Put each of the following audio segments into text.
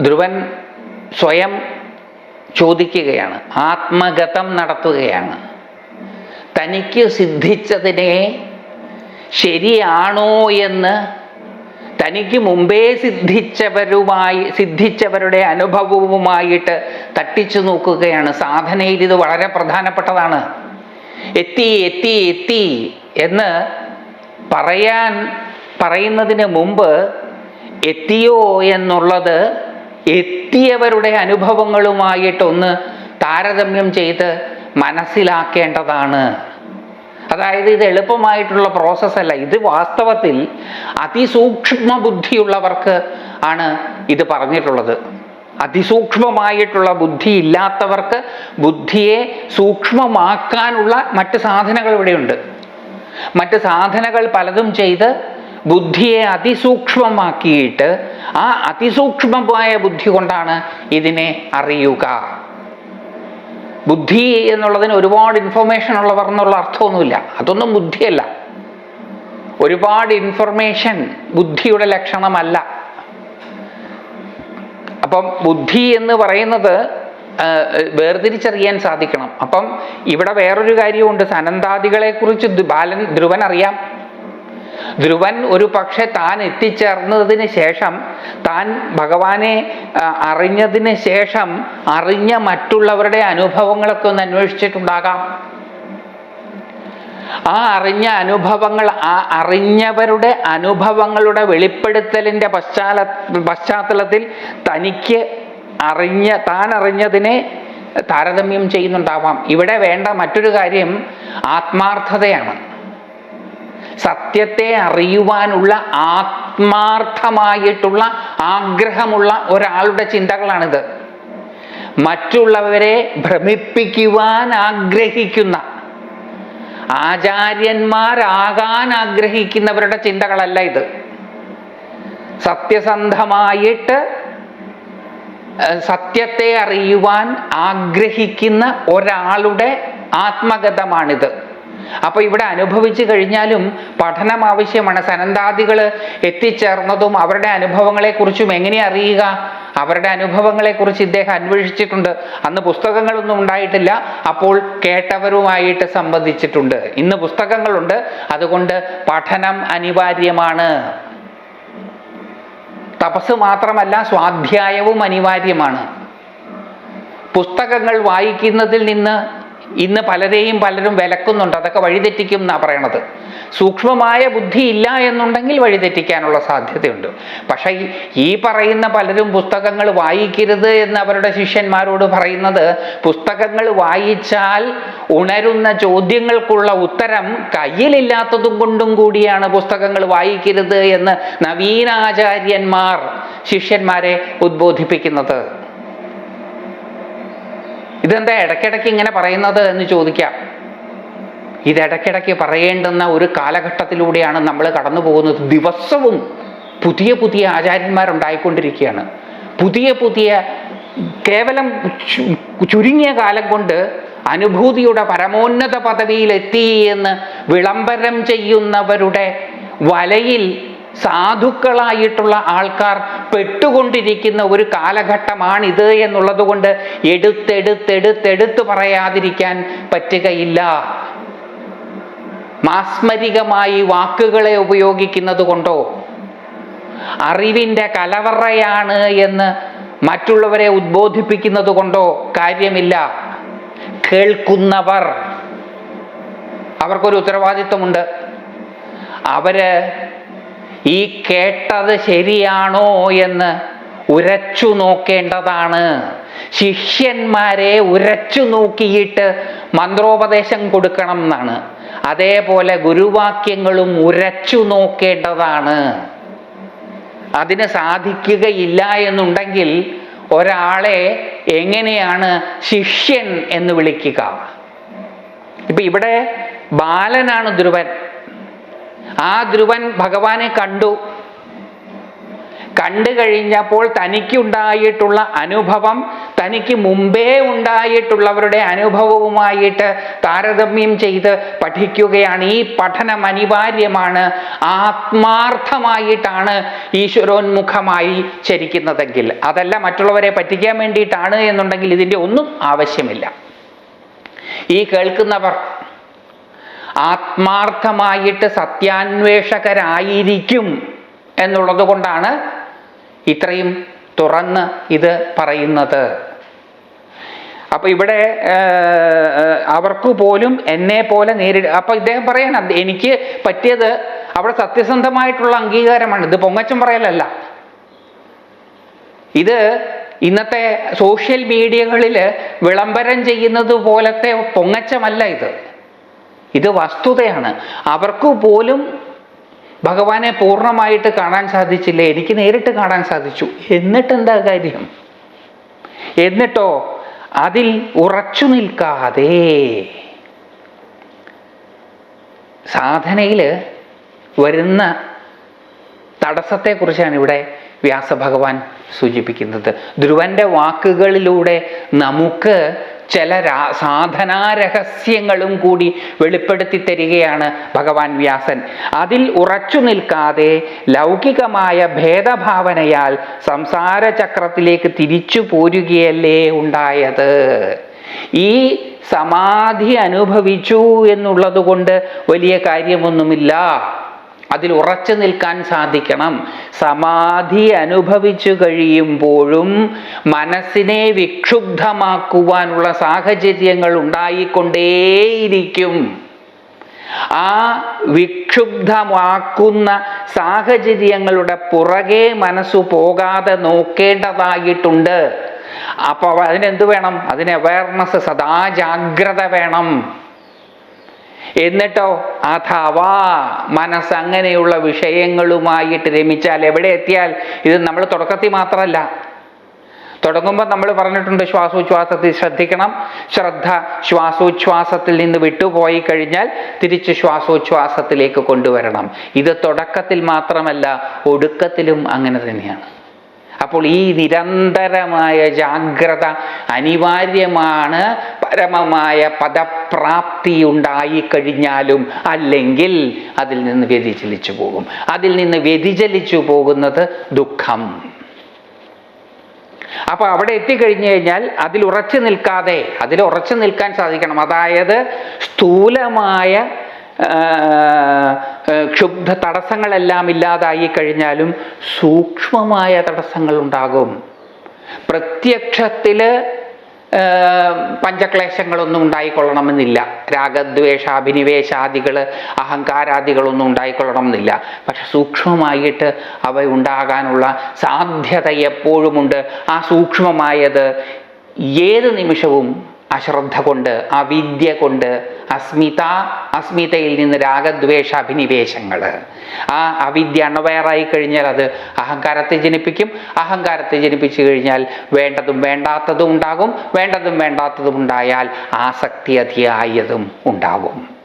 ധ്രുവൻ സ്വയം ചോദിക്കുകയാണ് ആത്മഗതം നടത്തുകയാണ്. തനിക്ക് സിദ്ധിച്ചതിനെ ശരിയാണോ എന്ന് തനിക്ക് മുമ്പേ സിദ്ധിച്ചവരുമായി സിദ്ധിച്ചവരുടെ അനുഭവവുമായിട്ട് തട്ടിച്ചു നോക്കുകയാണ്. സാധനയിൽ ഇത് വളരെ പ്രധാനപ്പെട്ടതാണ്. എത്തി എത്തി എത്തി എന്ന് പറയാൻ പറയുന്നതിന് മുമ്പ് എത്തിയോ എന്നുള്ളത് എത്തിയവരുടെ അനുഭവങ്ങളുമായിട്ടൊന്ന് താരതമ്യം ചെയ്ത് മനസ്സിലാക്കേണ്ടതാണ്. അതായത് ഇത് എളുപ്പമായിട്ടുള്ള പ്രോസസ്സല്ല ഇത് വാസ്തവത്തിൽ അതിസൂക്ഷ്മ ബുദ്ധിയുള്ളവർക്ക് ആണ് ഇത് പറഞ്ഞിട്ടുള്ളത്. അതിസൂക്ഷ്മമായിട്ടുള്ള ബുദ്ധി ഇല്ലാത്തവർക്ക് ബുദ്ധിയെ സൂക്ഷ്മമാക്കാനുള്ള മറ്റ് സാധനങ്ങൾ ഇവിടെയുണ്ട്. മറ്റ് സാധനകൾ പലതും ചെയ്ത് ബുദ്ധിയെ അതിസൂക്ഷ്മമാക്കിയിട്ട് ആ അതിസൂക്ഷ്മമായ ബുദ്ധി കൊണ്ടാണ് ഇതിനെ അറിയുക. ബുദ്ധി എന്നുള്ളതിന് ഒരുപാട് ഇൻഫർമേഷൻ ഉള്ളവർ എന്നുള്ള അർത്ഥമൊന്നുമില്ല. അതൊന്നും ബുദ്ധിയല്ല. ഒരുപാട് ഇൻഫർമേഷൻ ബുദ്ധിയുടെ ലക്ഷണമല്ല. അപ്പം ബുദ്ധി എന്ന് പറയുന്നത് വേർതിരിച്ചറിയാൻ സാധിക്കണം. അപ്പം ഇവിടെ വേറൊരു കാര്യമുണ്ട്. സനന്താദികളെ കുറിച്ച് ബാലൻ ധ്രുവൻ അറിയാം. ധ്രുവൻ ഒരു പക്ഷെ താൻ എത്തിച്ചേർന്നതിന് ശേഷം താൻ ഭഗവാനെ അറിഞ്ഞതിന് ശേഷം അറിഞ്ഞ മറ്റുള്ളവരുടെ അനുഭവങ്ങളൊക്കെ ഒന്ന് അന്വേഷിച്ചിട്ടുണ്ടാകാം. ആ അറിഞ്ഞ അനുഭവങ്ങൾ ആ അറിഞ്ഞവരുടെ അനുഭവങ്ങളുടെ വെളിപ്പെടുത്തലിന്റെ പശ്ചാല പശ്ചാത്തലത്തിൽ തനിക്ക് അറിഞ്ഞ താൻ അറിഞ്ഞതിനെ താരതമ്യം ചെയ്യുന്നുണ്ടാവാം. ഇവിടെ വേണ്ട മറ്റൊരു കാര്യം ആത്മാർത്ഥതയാണ്. സത്യത്തെ അറിയുവാനുള്ള ആത്മാർത്ഥമായിട്ടുള്ള ആഗ്രഹമുള്ള ഒരാളുടെ ചിന്തകളാണിത്. മറ്റുള്ളവരെ ഭ്രമിപ്പിക്കുവാൻ ആഗ്രഹിക്കുന്ന ആചാര്യന്മാരാകാൻ ആഗ്രഹിക്കുന്നവരുടെ ചിന്തകളല്ല ഇത്. സത്യസന്ധമായിട്ട് സത്യത്തെ അറിയുവാൻ ആഗ്രഹിക്കുന്ന ഒരാളുടെ ആത്മഗതമാണിത്. അപ്പൊ ഇവിടെ അനുഭവിച്ചു കഴിഞ്ഞാലും പഠനം ആവശ്യമാണ്. സനന്താദികൾ എത്തിച്ചേർന്നതും അവരുടെ അനുഭവങ്ങളെക്കുറിച്ചും എങ്ങനെ അറിയുക? അവരുടെ അനുഭവങ്ങളെക്കുറിച്ച് ഇദ്ദേഹം അന്വേഷിച്ചിട്ടുണ്ട്. അന്ന് പുസ്തകങ്ങളൊന്നും ഉണ്ടായിട്ടില്ല. അപ്പോൾ കേട്ടവരുമായിട്ട് സംബന്ധിച്ചിട്ടുണ്ട്. ഇന്ന് പുസ്തകങ്ങളുണ്ട്. അതുകൊണ്ട് പഠനം അനിവാര്യമാണ്. തപസ് മാത്രമല്ല സ്വാധ്യായവും അനിവാര്യമാണ്. പുസ്തകങ്ങൾ വായിക്കുന്നതിൽ നിന്ന് ഇന്ന് പലരെയും പലരും വിലക്കുന്നുണ്ട്. അതൊക്കെ വഴിതെറ്റിക്കും എന്നാണ് പറയണത്. സൂക്ഷ്മമായ ബുദ്ധി ഇല്ല എന്നുണ്ടെങ്കിൽ വഴിതെറ്റിക്കാനുള്ള സാധ്യതയുണ്ട്. പക്ഷേ ഈ- പറയുന്ന പലരും പുസ്തകങ്ങൾ വായിക്കരുത് എന്ന് അവരുടെ ശിഷ്യന്മാരോട് പറയുന്നത് പുസ്തകങ്ങൾ വായിച്ചാൽ ഉണരുന്ന ചോദ്യങ്ങൾക്കുള്ള ഉത്തരം കയ്യിലില്ലാത്തതും കൊണ്ടും കൂടിയാണ് പുസ്തകങ്ങൾ വായിക്കരുത് എന്ന് നവീനാചാര്യന്മാർ ശിഷ്യന്മാരെ ഉദ്ബോധിപ്പിക്കുന്നത്. ഇതെന്താ ഇടയ്ക്കിടയ്ക്ക് ഇങ്ങനെ പറയുന്നത് എന്ന് ചോദിക്കാം. ഇത് ഇടയ്ക്കിടയ്ക്ക് പറയേണ്ടുന്ന ഒരു കാലഘട്ടത്തിലൂടെയാണ് നമ്മൾ കടന്നു പോകുന്നത്. ദിവസവും പുതിയ പുതിയ ആചാര്യന്മാരുണ്ടായിക്കൊണ്ടിരിക്കുകയാണ്. പുതിയ പുതിയ കേവലം ചുരുങ്ങിയ കാലം കൊണ്ട് അനുഭൂതിയുടെ പരമോന്നത പദവിയിലെത്തി എന്ന് വിളംബരം ചെയ്യുന്നവരുടെ വലയിൽ സാധുക്കളായിട്ടുള്ള ആൾക്കാർ പെട്ടുകൊണ്ടിരിക്കുന്ന ഒരു കാലഘട്ടമാണിത് എന്നുള്ളത് കൊണ്ട് എടുത്തെടുത്തെടുത്തെടുത്ത് പറയാതിരിക്കാൻ പറ്റുകയില്ല. മാസ്മരികമായി വാക്കുകളെ ഉപയോഗിക്കുന്നത് കൊണ്ടോ? അറിവിന്റെ കലവറയാണ് എന്ന് മറ്റുള്ളവരെ ഉദ്ബോധിപ്പിക്കുന്നത് കൊണ്ടോ? കാര്യമില്ല. കേൾക്കുന്നവർ. അവർക്കൊരു ഉത്തരവാദിത്വമുണ്ട്. അവർ ഈ കേട്ടത് ശരിയാണോ എന്ന് ഉരച്ചു നോക്കേണ്ടതാണ്. ശിഷ്യന്മാരെ ഉരച്ചു നോക്കിയിട്ട് മന്ത്രോപദേശം കൊടുക്കണം എന്നാണ്. അതേപോലെ ഗുരുവാക്യങ്ങളും ഉരച്ചു നോക്കേണ്ടതാണ്. അതിന് സാധിക്കുകയില്ല എന്നുണ്ടെങ്കിൽ ഒരാളെ എങ്ങനെയാണ് ശിഷ്യൻ എന്ന് വിളിക്കുക? ഇപ്പൊ ഇവിടെ ബാലനാണ് ധ്രുവൻ. ആ ധ്രുവൻ ഭഗവാനെ കണ്ടു. കണ്ടു കഴിഞ്ഞപ്പോൾ തനിക്ക് ഉണ്ടായിട്ടുള്ള അനുഭവം തനിക്ക് മുമ്പേ ഉണ്ടായിട്ടുള്ളവരുടെ അനുഭവവുമായിട്ട് താരതമ്യം ചെയ്ത് പഠിക്കുകയാണ്. ഈ പഠനം അനിവാര്യമാണ്. ആത്മാർത്ഥമായിട്ടാണ് ഈശ്വരോന്മുഖമായി ചരിക്കുന്നതെങ്കിൽ. അതല്ല മറ്റുള്ളവരെ പറ്റിക്കാൻ വേണ്ടിയിട്ടാണ് എന്നുണ്ടെങ്കിൽ ഇതിന്റെ ഒന്നും ആവശ്യമില്ല. ഈ കേൾക്കുന്നവർ ആത്മാർത്ഥമായിട്ട് സത്യാന്വേഷകരായിരിക്കും എന്നുള്ളത് കൊണ്ടാണ് ഇത്രയും തുറന്ന് ഇത് പറയുന്നത്. അപ്പൊ ഇവിടെ അവർക്ക് പോലും എന്നെ പോലെ നേരിട അപ്പൊ ഇദ്ദേഹം പറയാൻ എനിക്ക് പറ്റിയത് അവിടെ സത്യസന്ധമായിട്ടുള്ള അംഗീകാരമാണ്. ഇത് പൊങ്ങച്ചം പറയലല്ല. ഇത് ഇന്നത്തെ സോഷ്യൽ മീഡിയകളിൽ വിളംബരം ചെയ്യുന്നത് പോലത്തെ പൊങ്ങച്ചമല്ല ഇത്. ഇത് വസ്തുതയാണ്. അവർക്ക് പോലും ഭഗവാനെ പൂർണമായിട്ട് കാണാൻ സാധിച്ചില്ല. എനിക്ക് നേരിട്ട് കാണാൻ സാധിച്ചു. എന്നിട്ട് എന്താ കാര്യം? എന്നിട്ടോ അതിൽ ഉറച്ചു നിൽക്കാതെ സാധനയിൽ വരുന്ന തടസ്സത്തെക്കുറിച്ചാണ് ഇവിടെ വ്യാസഭഗവാൻ സൂചിപ്പിക്കുന്നത്. ധ്രുവന്റെ വാക്കുകളിലൂടെ നമുക്ക് ചില രാ സാധനാ രഹസ്യങ്ങളും കൂടി വെളിപ്പെടുത്തി തരികയാണ് ഭഗവാൻ വ്യാസൻ. അതിൽ ഉറച്ചു നിൽക്കാതെ ലൗകികമായ ഭേദഭാവനയാൽ സംസാര ചക്രത്തിലേക്ക് തിരിച്ചു പോരുകയല്ലേ ഉണ്ടായത്? ഈ സമാധി അനുഭവിച്ചു എന്നുള്ളത് കൊണ്ട് വലിയ കാര്യമൊന്നുമില്ല. അതിൽ ഉറച്ചു നിൽക്കാൻ സാധിക്കണം. സമാധി അനുഭവിച്ചു കഴിയുമ്പോഴും മനസ്സിനെ വിക്ഷുബ്ധമാക്കുവാനുള്ള സാഹചര്യങ്ങൾ ഉണ്ടായിക്കൊണ്ടേയിരിക്കും. ആ വിക്ഷുബ്ധമാക്കുന്ന സാഹചര്യങ്ങളുടെ പുറകെ മനസ്സു പോകാതെ നോക്കേണ്ടതായിട്ടുണ്ട്. അപ്പോൾ അതിനെന്ത് വേണം? അതിന് അവയർനെസ് സദാ ജാഗ്രത വേണം. എന്നിട്ടോ അഥവാ മനസ്സ് അങ്ങനെയുള്ള വിഷയങ്ങളുമായിട്ട് രമിച്ചാൽ എവിടെ എത്തിയാൽ? ഇത് നമ്മൾ തുടക്കത്തിൽ മാത്രമല്ല. തുടങ്ങുമ്പോൾ നമ്മൾ പറഞ്ഞിട്ടുണ്ട് ശ്വാസോച്ഛ്വാസത്തിൽ ശ്രദ്ധിക്കണം. ശ്രദ്ധ ശ്വാസോച്ഛ്വാസത്തിൽ നിന്ന് വിട്ടുപോയി കഴിഞ്ഞാൽ തിരിച്ച് ശ്വാസോച്ഛ്വാസത്തിലേക്ക് കൊണ്ടുവരണം. ഇത് തുടക്കത്തിൽ മാത്രമല്ല ഒടുക്കത്തിലും അങ്ങനെ തന്നെയാണ്. അപ്പോൾ ഈ നിരന്തരമായ ജാഗ്രത അനിവാര്യമാണ് പരമമായ പദപ്രാപ്തി ഉണ്ടായിക്കഴിഞ്ഞാലും അല്ലെങ്കിൽ അതിൽ നിന്ന് വ്യതിചലിച്ചു പോകും. അതിൽ നിന്ന് വ്യതിചലിച്ചു പോകുന്നത് ദുഃഖം. അപ്പൊ അവിടെ എത്തിക്കഴിഞ്ഞു കഴിഞ്ഞാൽ അതിൽ ഉറച്ചു നിൽക്കാതെ അതിൽ ഉറച്ചു നിൽക്കാൻ സാധിക്കണം. അതായത് സ്ഥൂലമായ ക്ഷുബ്ധ തടസ്സങ്ങളെല്ലാം ഇല്ലാതായി കഴിഞ്ഞാലും സൂക്ഷ്മമായ തടസ്സങ്ങൾ ഉണ്ടാകും പ്രത്യക്ഷത്തിൽ പഞ്ചക്ലേശങ്ങളൊന്നും ഉണ്ടായിക്കൊള്ളണമെന്നില്ല. രാഗദ്വേഷാഭിനിവേശാദികൾ അഹങ്കാരാദികളൊന്നും ഉണ്ടായിക്കൊള്ളണമെന്നില്ല. പക്ഷെ സൂക്ഷ്മമായിട്ട് അവ ഉണ്ടാകാനുള്ള സാധ്യത എപ്പോഴുമുണ്ട്. ആ സൂക്ഷ്മമായത് ഏത് നിമിഷവും അശ്രദ്ധ കൊണ്ട് അവിദ്യ കൊണ്ട് അസ്മിത അസ്മിതയിൽ നിന്ന് രാഗദ്വേഷ അഭിനിവേശങ്ങൾ ആ അവിദ്യ അണവയറായി കഴിഞ്ഞാൽ അത് അഹങ്കാരത്തെ ജനിപ്പിക്കും. അഹങ്കാരത്തെ ജനിപ്പിച്ചു കഴിഞ്ഞാൽ വേണ്ടതും വേണ്ടാത്തതും ഉണ്ടാകും. വേണ്ടതും വേണ്ടാത്തതും ഉണ്ടായാൽ ആസക്തി അതിയായതും ഉണ്ടാകും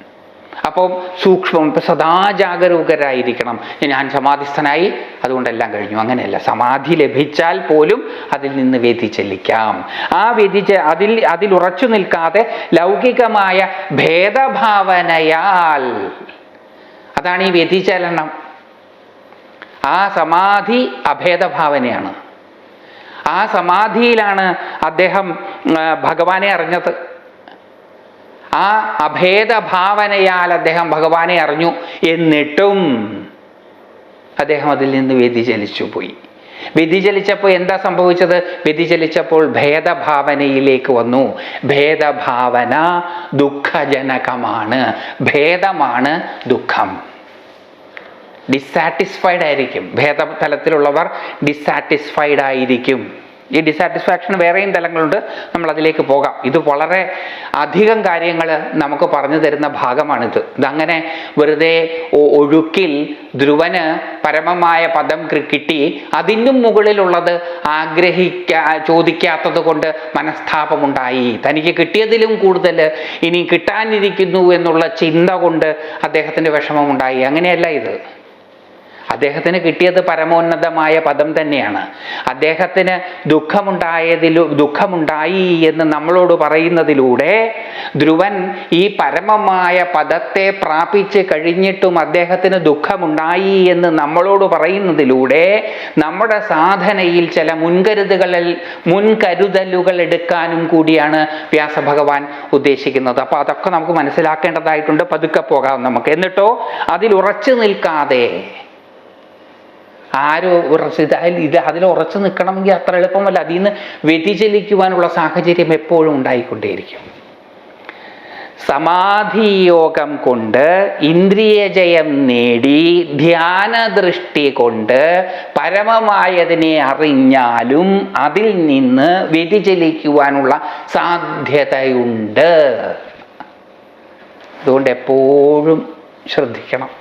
അപ്പോൾ സൂക്ഷ്മം ഇപ്പം സദാ ജാഗരൂകരായിരിക്കണം ഞാൻ സമാധിസ്ഥനായി അതുകൊണ്ടെല്ലാം കഴിഞ്ഞു. അങ്ങനെയല്ല. സമാധി ലഭിച്ചാൽ പോലും അതിൽ നിന്ന് വ്യതിചലിക്കാം ആ വ്യതിച അതിൽ അതിൽ ഉറച്ചു നിൽക്കാതെ ലൗകികമായ ഭേദഭാവനയാൽ അതാണ് ഈ വ്യതിചലനം ആ സമാധി അഭേദഭാവനയാണ്. ആ സമാധിയിലാണ് അദ്ദേഹം ഭഗവാനെ അറിഞ്ഞത്. ആ അഭേദഭാവനയാൽ അദ്ദേഹം ഭഗവാനെ അറിഞ്ഞു. എന്നിട്ടും അദ്ദേഹം അതിൽ നിന്ന് വ്യതിചലിച്ചു പോയി. വ്യതിചലിച്ചപ്പോൾ എന്താ സംഭവിച്ചത്? വ്യതിചലിച്ചപ്പോൾ ഭേദഭാവനയിലേക്ക് വന്നു. ഭേദഭാവന ദുഃഖജനകമാണ്. ഭേദമാണ് ദുഃഖം. ഡിസാറ്റിസ്ഫൈഡ് ആയിരിക്കും. ഭേദ തലത്തിലുള്ളവർ ഡിസാറ്റിസ്ഫൈഡ് ആയിരിക്കും. ഈ ഡിസാറ്റിസ്ഫാക്ഷൻ വേറെയും തലങ്ങളുണ്ട്. നമ്മൾ അതിലേക്ക് പോകാം. ഇത് വളരെ അധികം കാര്യങ്ങൾ നമുക്ക് പറഞ്ഞു തരുന്ന ഭാഗമാണിത്. ഇതങ്ങനെ വെറുതെ ഒഴുക്കിൽ ധ്രുവന് പരമമായ പദം കിട്ടി അതിനും മുകളിലുള്ളത് ആഗ്രഹിക്കാ ചോദിക്കാത്തത് കൊണ്ട് മനസ്താപമുണ്ടായി. തനിക്ക് കിട്ടിയതിലും കൂടുതൽ ഇനി കിട്ടാനിരിക്കുന്നു എന്നുള്ള ചിന്ത കൊണ്ട് അദ്ദേഹത്തിന്റെ വിഷമമുണ്ടായി. അങ്ങനെയല്ല ഇത്. അദ്ദേഹത്തിന് കിട്ടിയത് പരമോന്നതമായ പദം തന്നെയാണ്. അദ്ദേഹത്തിന് ദുഃഖമുണ്ടായതിലു ദുഃഖമുണ്ടായി എന്ന് നമ്മളോട് പറയുന്നതിലൂടെ ധ്രുവൻ ഈ പരമമായ പദത്തെ പ്രാപിച്ച് കഴിഞ്ഞിട്ടും അദ്ദേഹത്തിന് ദുഃഖമുണ്ടായി എന്ന് നമ്മളോട് പറയുന്നതിലൂടെ നമ്മുടെ സാധനയിൽ ചില മുൻകരുതുകളിൽ മുൻകരുതലുകൾ എടുക്കാനും കൂടിയാണ് വ്യാസഭഗവാൻ ഉദ്ദേശിക്കുന്നത്. അപ്പോൾ അതൊക്കെ നമുക്ക് മനസ്സിലാക്കേണ്ടതായിട്ടുണ്ട്. പതുക്കെ പോകാം നമുക്ക്. എന്നിട്ടോ അതിൽ ഉറച്ചു നിൽക്കാതെ ആരോ അതിൽ ഇത് അതിൽ ഉറച്ചു നിൽക്കണമെങ്കിൽ അത്ര എളുപ്പമല്ല. അതിൽ നിന്ന് വ്യതിചലിക്കുവാനുള്ള സാഹചര്യം എപ്പോഴും ഉണ്ടായിക്കൊണ്ടേയിരിക്കും. സമാധിയോഗം കൊണ്ട് ഇന്ദ്രിയജയം നേടി ധ്യാനദൃഷ്ടി കൊണ്ട് പരമമായതിനെ അറിഞ്ഞാലും അതിൽ നിന്ന് വ്യതിചലിക്കുവാനുള്ള സാധ്യതയുണ്ട്. അതുകൊണ്ട് എപ്പോഴും ശ്രദ്ധിക്കണം.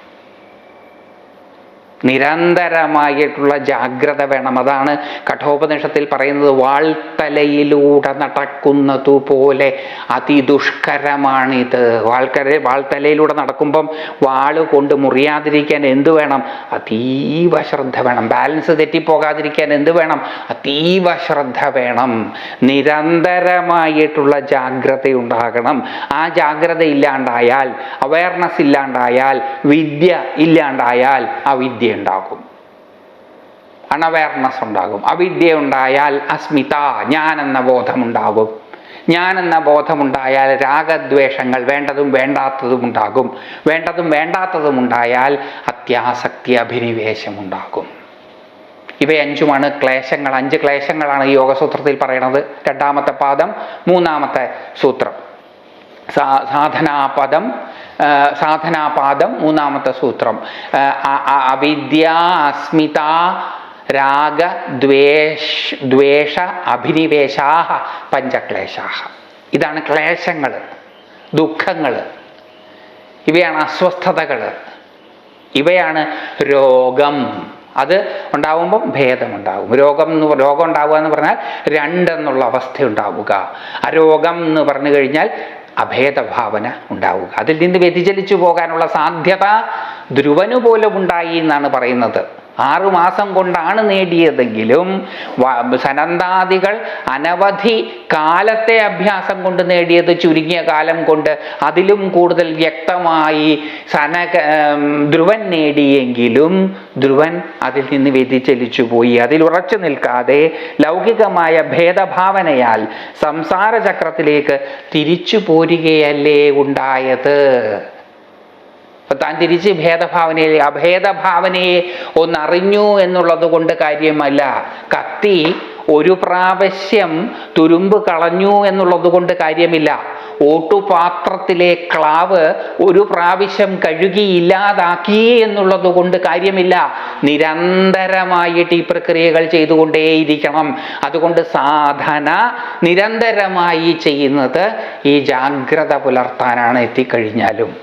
നിരന്തരമായിട്ടുള്ള ജാഗ്രത വേണം. അതാണ് കഠോപനിഷത്തിൽ പറയുന്നത് വാൾത്തലയിലൂടെ നടക്കുന്നതു പോലെ അതിദുഷ്കരമാണിത്. വാൾക്കര വാൾത്തലയിലൂടെ നടക്കുമ്പം വാൾ കൊണ്ട് മുറിയാതിരിക്കാൻ എന്ത് വേണം? അതീവ ശ്രദ്ധ വേണം. ബാലൻസ് തെറ്റിപ്പോകാതിരിക്കാൻ എന്ത് വേണം? അതീവ ശ്രദ്ധ വേണം. നിരന്തരമായിട്ടുള്ള ജാഗ്രത ഉണ്ടാകണം ആ ജാഗ്രത ഇല്ലാണ്ടായാൽ അവയർനെസ് ഇല്ലാണ്ടായാൽ വിദ്യ ഇല്ലാണ്ടായാൽ അവിദ്യ ഉണ്ടാകും അണവയർനെസ് ഉണ്ടാകും അവിദ്യ ഉണ്ടായാൽ അസ്മിത ഞാൻ എന്ന ബോധമുണ്ടാകും. ഞാൻ എന്ന ബോധമുണ്ടായാൽ രാഗദ്വേഷങ്ങൾ വേണ്ടതും വേണ്ടാത്തതും ഉണ്ടാകും. വേണ്ടതും വേണ്ടാത്തതും ഉണ്ടായാൽ അത്യാസക്തി അഭിനിവേശം ഉണ്ടാകും ഇവ അഞ്ചുമാണ് ക്ലേശങ്ങൾ. അഞ്ച് ക്ലേശങ്ങളാണ് ഈ യോഗസൂത്രത്തിൽ പറയുന്നത് രണ്ടാമത്തെ പാദം മൂന്നാമത്തെ സൂത്രം. സാധനാപദം സാധനാപാദം മൂന്നാമത്തെ സൂത്രം. അവിദ്യ അസ്മിത രാഗ ദ്വേഷ ദ്വേഷ അഭിനിവേശാ പഞ്ചക്ലേശാ ഇതാണ് ക്ലേശങ്ങൾ ദുഃഖങ്ങൾ ഇവയാണ് അസ്വസ്ഥതകൾ ഇവയാണ് രോഗം. അത് ഉണ്ടാവുമ്പം ഭേദമുണ്ടാകും. രോഗം എന്ന് രോഗം ഉണ്ടാവുക എന്ന് പറഞ്ഞാൽ രണ്ടെന്നുള്ള അവസ്ഥ ഉണ്ടാവുക അരോഗം എന്ന് പറഞ്ഞു കഴിഞ്ഞാൽ അഭേദഭാവന ഉണ്ടാവുക. അതിൽ നിന്ന് വ്യതിചലിച്ചു പോകാനുള്ള സാധ്യത ധ്രുവനു പോലും ഉണ്ടായി എന്നാണ് പറയുന്നത്. ആറുമാസം കൊണ്ടാണ് നേടിയതെങ്കിലും സനന്താദികൾ അനവധി കാലത്തെ അഭ്യാസം കൊണ്ട് നേടിയത് ചുരുങ്ങിയ കാലം കൊണ്ട് അതിലും കൂടുതൽ വ്യക്തമായി സന ധ്രുവൻ നേടിയെങ്കിലും ധ്രുവൻ അതിൽ നിന്ന് വ്യതിചലിച്ചു പോയി. അതിൽ ഉറച്ചു നിൽക്കാതെ ലൗകികമായ ഭേദഭാവനയാൽ സംസാര ചക്രത്തിലേക്ക് തിരിച്ചു പോരുകയല്ലേ ഉണ്ടായത്? താൻ തിരിച്ച് ഭേദഭാവനയിൽ അഭേദഭാവനയെ ഒന്നറിഞ്ഞു എന്നുള്ളത് കൊണ്ട് കാര്യമല്ല. കത്തി ഒരു പ്രാവശ്യം തുരുമ്പ് കളഞ്ഞു എന്നുള്ളത് കൊണ്ട് കാര്യമില്ല. ഓട്ടുപാത്രത്തിലെ ക്ലാവ് ഒരു പ്രാവശ്യം കഴുകി ഇല്ലാതാക്കി എന്നുള്ളത് കൊണ്ട് കാര്യമില്ല. നിരന്തരമായിട്ട് ഈ പ്രക്രിയകൾ ചെയ്തുകൊണ്ടേയിരിക്കണം. അതുകൊണ്ട് സാധന നിരന്തരമായി ചെയ്യുന്നത് ഈ ജാഗ്രത പുലർത്താനാണ് എത്തിക്കഴിഞ്ഞാലും.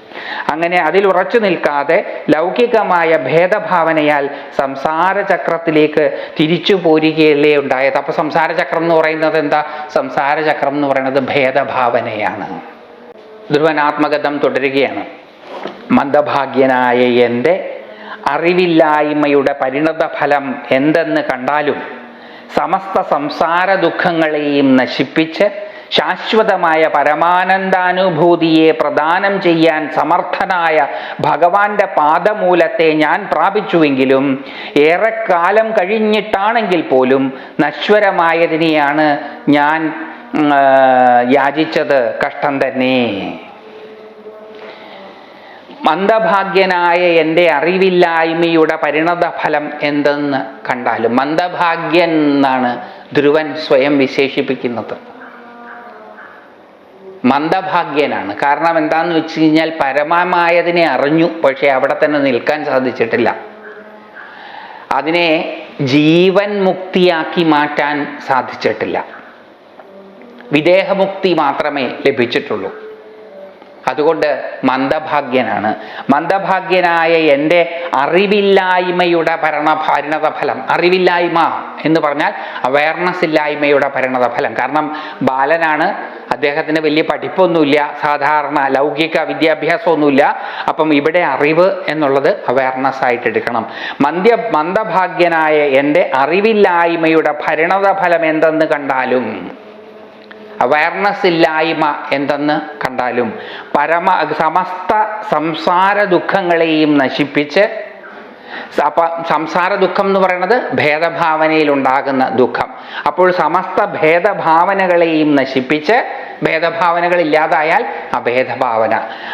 അങ്ങനെ അതിൽ ഉറച്ചു നിൽക്കാതെ ലൗകികമായ ഭേദഭാവനയാൽ സംസാര ചക്രത്തിലേക്ക് തിരിച്ചു പോരുകയല്ലേ ഉണ്ടായത്? സംസാര ചക്രം എന്ന് പറയുന്നത് എന്താ? സംസാര ചക്രം എന്ന് പറയുന്നത് ഭേദഭാവനയാണ്. ധ്രുവനാത്മഗതം തുടരുകയാണ്. മന്ദഭാഗ്യനായ എന്റെ അറിവില്ലായ്മയുടെ പരിണത ഫലം എന്തെന്ന് കണ്ടാലും സമസ്ത സംസാര ദുഃഖങ്ങളെയും നശിപ്പിച്ച് ശാശ്വതമായ പരമാനന്ദാനുഭൂതിയെ പ്രദാനം ചെയ്യാൻ സമർത്ഥനായ ഭഗവാന്റെ പാദമൂലത്തെ ഞാൻ പ്രാപിച്ചുവെങ്കിലും ഏറെക്കാലം കഴിഞ്ഞിട്ടാണെങ്കിൽ പോലും നശ്വരമായതിനെയാണ് ഞാൻ യാചിച്ചത് കഷ്ടം തന്നെ. മന്ദഭാഗ്യനായ എന്റെ അറിവില്ലായ്മയുടെ പരിണത ഫലം എന്തെന്ന് കണ്ടാലും മന്ദഭാഗ്യൻ എന്നാണ് ധ്രുവൻ സ്വയം വിശേഷിപ്പിക്കുന്നത്. മന്ദഭാഗ്യനാണ്. കാരണം എന്താന്ന് വെച്ച് കഴിഞ്ഞാൽ പരമമായതിനെ അറിഞ്ഞു പക്ഷെ അവിടെ തന്നെ നിൽക്കാൻ സാധിച്ചിട്ടില്ല. അതിനെ ജീവൻ മുക്തിയാക്കി മാറ്റാൻ സാധിച്ചിട്ടില്ല. വിദേഹമുക്തി മാത്രമേ ലഭിച്ചിട്ടുള്ളൂ. അതുകൊണ്ട് മന്ദഭാഗ്യനാണ്. മന്ദഭാഗ്യനായ എന്റെ അറിവില്ലായ്മയുടെ ഭരണ ഫലം അറിവില്ലായ്മ എന്ന് പറഞ്ഞാൽ അവയർനെസ് ഇല്ലായ്മയുടെ പരിണത ഫലം കാരണം ബാലനാണ് അദ്ദേഹത്തിന് വലിയ പഠിപ്പൊന്നുമില്ല സാധാരണ ലൗകിക വിദ്യാഭ്യാസമൊന്നുമില്ല. അപ്പം ഇവിടെ അറിവ് എന്നുള്ളത് അവയർനെസ് ആയിട്ട് എടുക്കണം. മന്ദ്യ മന്ദഭാഗ്യനായ എന്റെ അറിവില്ലായ്മയുടെ പരിണത ഫലം എന്തെന്ന് കണ്ടാലും അവയർനെസ് ഇല്ലായ്മ എന്തെന്ന് കണ്ടാലും പരമ സമസ്ത സംസാര ദുഃഖങ്ങളെയും നശിപ്പിച്ച് അപ്പൊ സംസാര ദുഃഖം എന്ന് പറയുന്നത് ഭേദഭാവനയിൽ ഉണ്ടാകുന്ന ദുഃഖം. അപ്പോൾ സമസ്ത ഭേദഭാവനകളെയും നശിപ്പിച്ച് ഭേദഭാവനകൾ ഇല്ലാതായാൽ അഭേദഭാവന.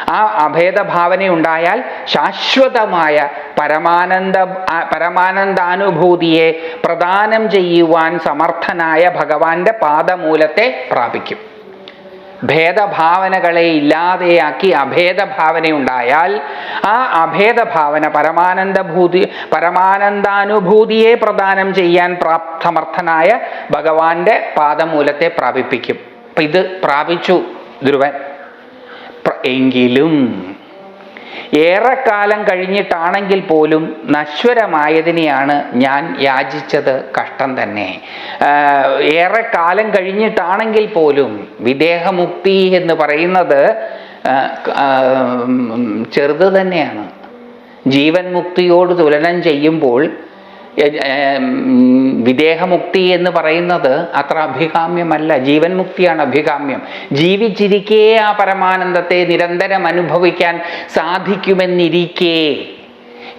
ആ അഭേദഭാവന ഉണ്ടായാൽ ശാശ്വതമായ പരമാനന്ദ പരമാനന്ദാനുഭൂതിയെ പ്രദാനം ചെയ്യുവാൻ സമർത്ഥനായ ഭഗവാന്റെ പാദമൂലത്തെ പ്രാപിക്കും. ഭേദഭാവനകളെ ഇല്ലാതെയാക്കി അഭേദഭാവനയുണ്ടായാൽ ആ അഭേദഭാവന പരമാനന്ദഭൂതി പരമാനന്ദാനുഭൂതിയെ പ്രദാനം ചെയ്യാൻ പ്രാപ്തമർത്ഥനായ ഭഗവാന്റെ പാദമൂലത്തെ പ്രാപിപ്പിക്കും. അപ്പം ഇത് പ്രാപിച്ചു ധ്രുവൻ. എങ്കിലും ഏറെക്കാലം കഴിഞ്ഞിട്ടാണെങ്കിൽ പോലും നശ്വരമായതിനെയാണ് ഞാൻ യാചിച്ചത് കഷ്ടം തന്നെ. ഏറെക്കാലം കഴിഞ്ഞിട്ടാണെങ്കിൽ പോലും വിദേഹമുക്തി എന്ന് പറയുന്നത് ചെറുത് തന്നെയാണ്. ജീവൻ മുക്തിയോട് തുലനം ചെയ്യുമ്പോൾ വിദേഹമുക്തി എന്ന് പറയുന്നത് അത്ര അഭികാമ്യമല്ല. ജീവൻ മുക്തിയാണ് അഭികാമ്യം. ജീവിച്ചിരിക്കേ ആ പരമാനന്ദത്തെ നിരന്തരം അനുഭവിക്കാൻ സാധിക്കുമെന്നിരിക്കേ.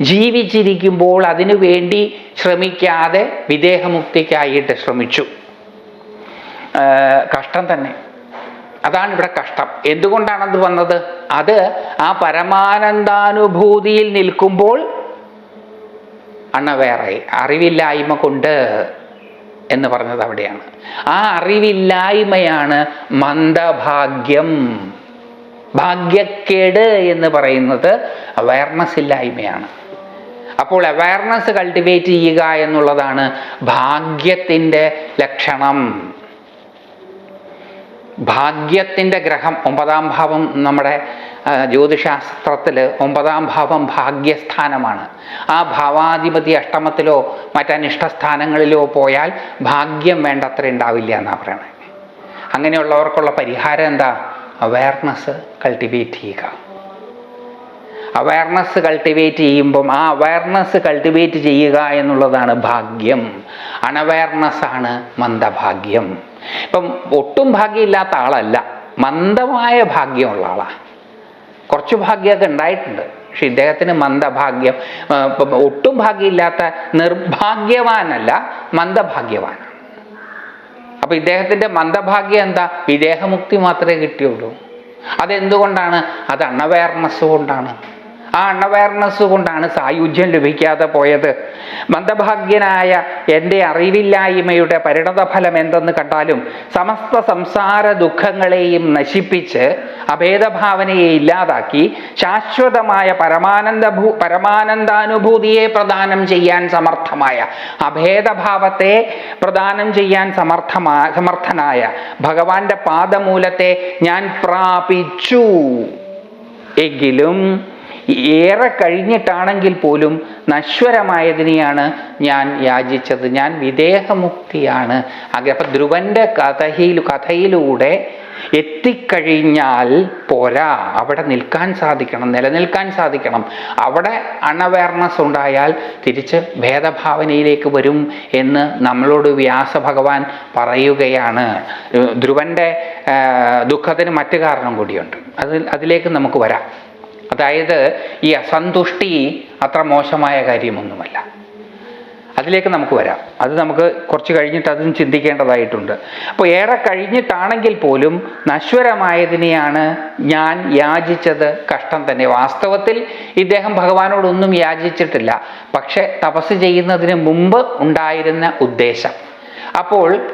ജീവിച്ചിരിക്കുമ്പോൾ അതിനു വേണ്ടി ശ്രമിക്കാതെ വിദേഹമുക്തിക്കായിട്ട് ശ്രമിച്ചു. കഷ്ടം തന്നെ. അതാണ് ഇവിടെ കഷ്ടം. എന്തുകൊണ്ടാണത് വന്നത്? അത് ആ പരമാനന്ദാനുഭൂതിയിൽ നിൽക്കുമ്പോൾ അണവേറെ അറിവില്ലായ്മ കൊണ്ട് എന്ന് പറഞ്ഞത് അവിടെയാണ്. ആ അറിവില്ലായ്മയാണ് മന്ദഭാഗ്യം. ഭാഗ്യക്കേട് എന്ന് പറയുന്നത് അവയർനെസ് ഇല്ലായ്മയാണ്. അപ്പോൾ അവയർനെസ് കൾട്ടിവേറ്റ് ചെയ്യുക എന്നുള്ളതാണ് ഭാഗ്യത്തിന്റെ ലക്ഷണം. ഭാഗ്യത്തിന്റെ ഗ്രഹം ഒമ്പതാം ഭാവം നമ്മുടെ ജ്യോതിശാസ്ത്രത്തിൽ ഒമ്പതാം ഭാവം ഭാഗ്യസ്ഥാനമാണ്. ആ ഭാവാധിപതി അഷ്ടമത്തിലോ മറ്റനിഷ്ടസ്ഥാനങ്ങളിലോ പോയാൽ ഭാഗ്യം വേണ്ടത്ര ഉണ്ടാവില്ല എന്നാണ് പറയണത് അങ്ങനെയുള്ളവർക്കുള്ള പരിഹാരം എന്താ? അവയർനെസ് കൾട്ടിവേറ്റ് ചെയ്യുക. അവയർനെസ് കൾട്ടിവേറ്റ് ചെയ്യുമ്പം ആ അവയർനെസ് കൾട്ടിവേറ്റ് ചെയ്യുക എന്നുള്ളതാണ് ഭാഗ്യം. അണവയർനെസ് ആണ് മന്ദഭാഗ്യം. ഇപ്പം ഒട്ടും ഭാഗ്യമില്ലാത്ത ആളല്ല. മന്ദമായ ഭാഗ്യമുള്ള ആളാണ് കുറച്ച് ഭാഗ്യമൊക്കെ ഉണ്ടായിട്ടുണ്ട്. പക്ഷെ ഇദ്ദേഹത്തിന് മന്ദഭാഗ്യം ഒട്ടും ഭാഗ്യമില്ലാത്ത നിർഭാഗ്യവാനല്ല മന്ദഭാഗ്യവാനാണ് അപ്പൊ ഇദ്ദേഹത്തിന്റെ മന്ദഭാഗ്യം എന്താ? വിദേഹമുക്തി മാത്രമേ കിട്ടിയുള്ളൂ. അതെന്തുകൊണ്ടാണ്? അത് അണവയർനെസ് കൊണ്ടാണ്. ആ അൺഅവയർനെസ് കൊണ്ടാണ് സായുജ്യം ലഭിക്കാതെ പോയത്. മന്ദഭാഗ്യനായ എന്റെ അറിവില്ലായ്മയുടെ പരിണതഫലം എന്തെന്ന് കണ്ടാലും സമസ്ത സംസാര ദുഃഖങ്ങളെയും നശിപ്പിച്ച് അഭേദഭാവനയെ ഇല്ലാതാക്കി ശാശ്വതമായ പരമാനന്ദ പരമാനന്ദാനുഭൂതിയെ പ്രദാനം ചെയ്യാൻ സമർത്ഥമായ അഭേദഭാവത്തെ പ്രദാനം ചെയ്യാൻ സമർത്ഥമാ സമർത്ഥനായ ഭഗവാന്റെ പാദമൂലത്തെ ഞാൻ പ്രാപിച്ചു. എങ്കിലും ഏറെ കഴിഞ്ഞിട്ടാണെങ്കിൽ പോലും നശ്വരമായതിനെയാണ് ഞാൻ യാചിച്ചത്. ഞാൻ വിദേഹമുക്തിയാണ്. അപ്പം ധ്രുവന്റെ കഥയിൽ കഥയിലൂടെ എത്തിക്കഴിഞ്ഞാൽ പോരാ. അവിടെ നിൽക്കാൻ സാധിക്കണം നിലനിൽക്കാൻ സാധിക്കണം. അവിടെ അൺഅവയർനെസ് ഉണ്ടായാൽ തിരിച്ച് ഭേദഭാവനയിലേക്ക് വരും എന്ന് നമ്മളോട് വ്യാസ ഭഗവാൻ പറയുകയാണ് ധ്രുവന്റെ ദുഃഖത്തിന് മറ്റു കാരണം കൂടിയുണ്ട്. അതിൽ അതിലേക്ക് നമുക്ക് വരാം. അതായത് ഈ അസന്തുഷ്ടി അത്ര മോശമായ കാര്യമൊന്നുമല്ല. അതിലേക്ക് നമുക്ക് വരാം. അത് നമുക്ക് കുറച്ച് കഴിഞ്ഞിട്ട് അതും ചിന്തിക്കേണ്ടതായിട്ടുണ്ട്. അപ്പോൾ ഏറെ കഴിഞ്ഞിട്ടാണെങ്കിൽ പോലും നശ്വരമായതിനെയാണ് ഞാൻ യാചിച്ചത് കഷ്ടം തന്നെ. വാസ്തവത്തിൽ ഇദ്ദേഹം ഭഗവാനോടൊന്നും യാചിച്ചിട്ടില്ല. പക്ഷെ തപസ് ചെയ്യുന്നതിന് മുമ്പ് ഉണ്ടായിരുന്ന ഉദ്ദേശം. അപ്പോൾ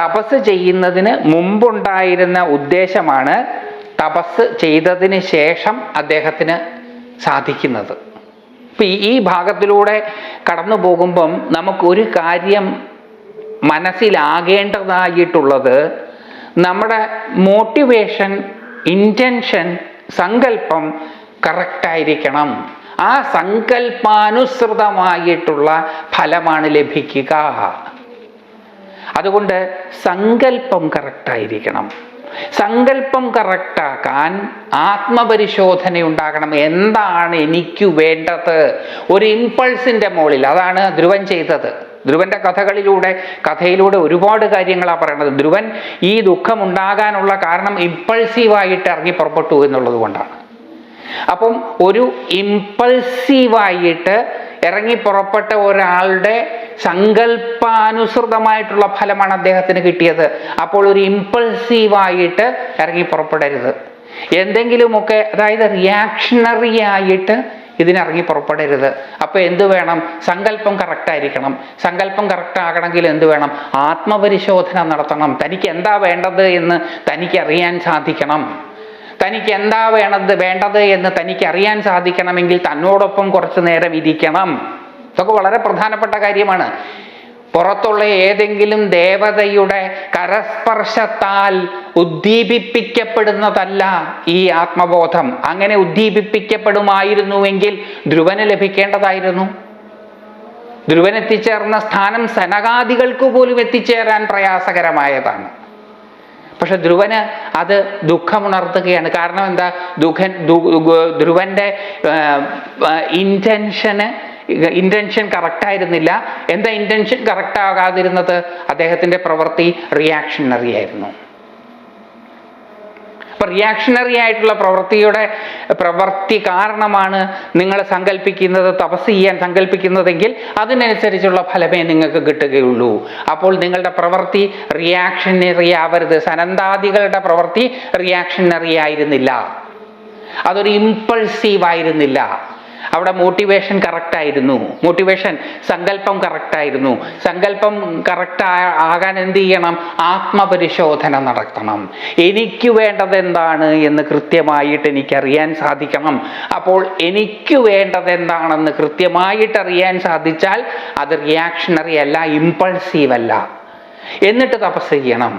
തപസ് ചെയ്യുന്നതിന് മുമ്പുണ്ടായിരുന്ന ഉദ്ദേശമാണ് തപസ് ചെയ്തതിന് ശേഷം അദ്ദേഹത്തിന് സാധിക്കുന്നത്. ഇപ്പം ഈ- ഭാഗത്തിലൂടെ കടന്നു പോകുമ്പം നമുക്കൊരു കാര്യം മനസ്സിലാകേണ്ടതായിട്ടുള്ളത് നമ്മുടെ മോട്ടിവേഷൻ ഇന്റൻഷൻ സങ്കല്പം കറക്റ്റായിരിക്കണം. ആ സങ്കല്പാനുസൃതമായിട്ടുള്ള ഫലമാണ് ലഭിക്കുക. അതുകൊണ്ട് സങ്കല്പം കറക്റ്റായിരിക്കണം. സങ്കല്പം കറക്റ്റാക്കാൻ ആത്മപരിശോധന ഉണ്ടാകണം. എന്താണ് എനിക്ക് വേണ്ടത്? ഒരു ഇമ്പൾസിന്റെ മുകളിൽ. അതാണ് ധ്രുവൻ ചെയ്തത്. ധ്രുവന്റെ കഥകളിലൂടെ കഥയിലൂടെ ഒരുപാട് കാര്യങ്ങളാണ് പറയുന്നത് ധ്രുവൻ ഈ ദുഃഖം ഉണ്ടാകാനുള്ള കാരണം ഇമ്പൾസീവായിട്ട് ഇറങ്ങി പുറപ്പെട്ടു എന്നുള്ളത് കൊണ്ടാണ്. അപ്പം ഒരു ഇമ്പൾസീവായിട്ട് ഇറങ്ങി പുറപ്പെട്ട ഒരാളുടെ സങ്കല്പാനുസൃതമായിട്ടുള്ള ഫലമാണ് അദ്ദേഹത്തിന് കിട്ടിയത്. അപ്പോൾ ഒരു ഇമ്പൾസീവായിട്ട് ഇറങ്ങി പുറപ്പെടരുത്. എന്തെങ്കിലുമൊക്കെ അതായത് റിയാക്ഷണറി ആയിട്ട് ഇതിനിറങ്ങി പുറപ്പെടരുത്. അപ്പോൾ എന്ത് വേണം? സങ്കല്പം കറക്റ്റായിരിക്കണം സങ്കല്പം കറക്റ്റ് ആകണമെങ്കിൽ എന്ത് വേണം? ആത്മപരിശോധന നടത്തണം. തനിക്ക് എന്താ വേണ്ടത് എന്ന് തനിക്ക് അറിയാൻ സാധിക്കണം. തനിക്ക് എന്താ വേണത് വേണ്ടത് എന്ന് തനിക്ക് അറിയാൻ സാധിക്കണമെങ്കിൽ തന്നോടൊപ്പം കുറച്ചു നേരം ഇരിക്കണം. ഇതൊക്കെ വളരെ പ്രധാനപ്പെട്ട കാര്യമാണ്. പുറത്തുള്ള ഏതെങ്കിലും ദേവതയുടെ കരസ്പർശത്താൽ ഉദ്ദീപിപ്പിക്കപ്പെടുന്നതല്ല ഈ ആത്മബോധം. അങ്ങനെ ഉദ്ദീപിപ്പിക്കപ്പെടുമായിരുന്നുവെങ്കിൽ ധ്രുവന് ലഭിക്കേണ്ടതായിരുന്നു. ധ്രുവൻ എത്തിച്ചേർന്ന സ്ഥാനം സനകാദികൾക്ക് പോലും എത്തിച്ചേരാൻ പ്രയാസകരമായതാണ്. പക്ഷെ ധ്രുവന് അത് ദുഃഖമുണർത്തുകയാണ്. കാരണം എന്താ? ദുഃഖൻ ധ്രുവന്റെ ഇന്റൻഷന് ഇന്റൻഷൻ കറക്റ്റായിരുന്നില്ല എന്താ ഇന്റൻഷൻ കറക്റ്റ് ആകാതിരുന്നത്? അദ്ദേഹത്തിന്റെ പ്രവൃത്തി റിയാക്ഷണറി ആയിരുന്നു അപ്പൊ റിയാക്ഷണറി ആയിട്ടുള്ള പ്രവൃത്തിയുടെ പ്രവൃത്തി കാരണമാണ് നിങ്ങൾ സങ്കല്പിക്കുന്നത് തപസ് ചെയ്യാൻ സങ്കല്പിക്കുന്നതെങ്കിൽ അതിനനുസരിച്ചുള്ള ഫലമേ നിങ്ങൾക്ക് കിട്ടുകയുള്ളൂ. അപ്പോൾ നിങ്ങളുടെ പ്രവൃത്തി റിയാക്ഷണറി ആവരുത്. സനന്താദികളുടെ പ്രവൃത്തി റിയാക്ഷണറി ആയിരുന്നില്ല. അതൊരു ഇമ്പൾസീവ് ആയിരുന്നില്ല. അവിടെ മോട്ടിവേഷൻ കറക്റ്റായിരുന്നു മോട്ടിവേഷൻ സങ്കല്പം കറക്റ്റായിരുന്നു സങ്കല്പം കറക്റ്റ് ആകാൻ എന്ത് ചെയ്യണം? ആത്മപരിശോധന നടത്തണം. എനിക്ക് വേണ്ടത് എന്താണ് എന്ന് കൃത്യമായിട്ട് എനിക്കറിയാൻ സാധിക്കണം. അപ്പോൾ എനിക്ക് വേണ്ടത് എന്താണെന്ന് കൃത്യമായിട്ട് അറിയാൻ സാധിച്ചാൽ അത് റിയാക്ഷണറി അല്ല ഇമ്പൾസീവ് അല്ല. എന്നിട്ട് തപസ് ചെയ്യണം.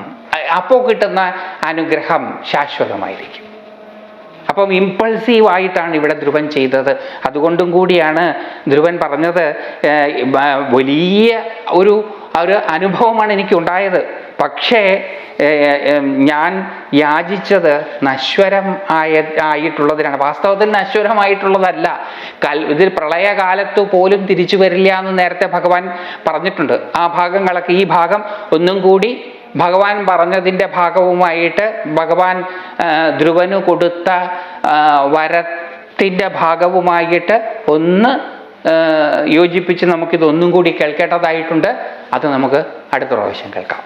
അപ്പോൾ കിട്ടുന്ന അനുഗ്രഹം ശാശ്വതമായിരിക്കും. അപ്പം ഇമ്പൾസീവ് ആയിട്ടാണ് ഇവിടെ ധ്രുവൻ ചെയ്തത്. അതുകൊണ്ടും കൂടിയാണ് ധ്രുവൻ പറഞ്ഞത് വലിയ ഒരു ഒരു അനുഭവമാണ് എനിക്ക് ഉണ്ടായത് പക്ഷേ ഞാൻ യാചിച്ചത് നശ്വരം ആയ ആയിട്ടുള്ളതിനാണ്. വാസ്തവത്തിൽ നശ്വരമായിട്ടുള്ളതല്ല. കൽ ഇതിൽ പ്രളയകാലത്ത് പോലും തിരിച്ചു വരില്ല എന്ന് നേരത്തെ ഭഗവാൻ പറഞ്ഞിട്ടുണ്ട്. ആ ഭാഗങ്ങളൊക്കെ ഈ ഭാഗം ഒന്നും കൂടി ഭഗവാൻ പറഞ്ഞതിന്റെ ഭാഗവുമായിട്ട് ഭഗവാൻ ധ്രുവന് കൊടുത്ത വരത്തിന്റെ ഭാഗവുമായിട്ട് ഒന്ന് യോജിപ്പിച്ച് നമുക്കിതൊന്നും കൂടി കേൾക്കേണ്ടതായിട്ടുണ്ട്. അത് നമുക്ക് അടുത്ത പ്രാവശ്യം കേൾക്കാം.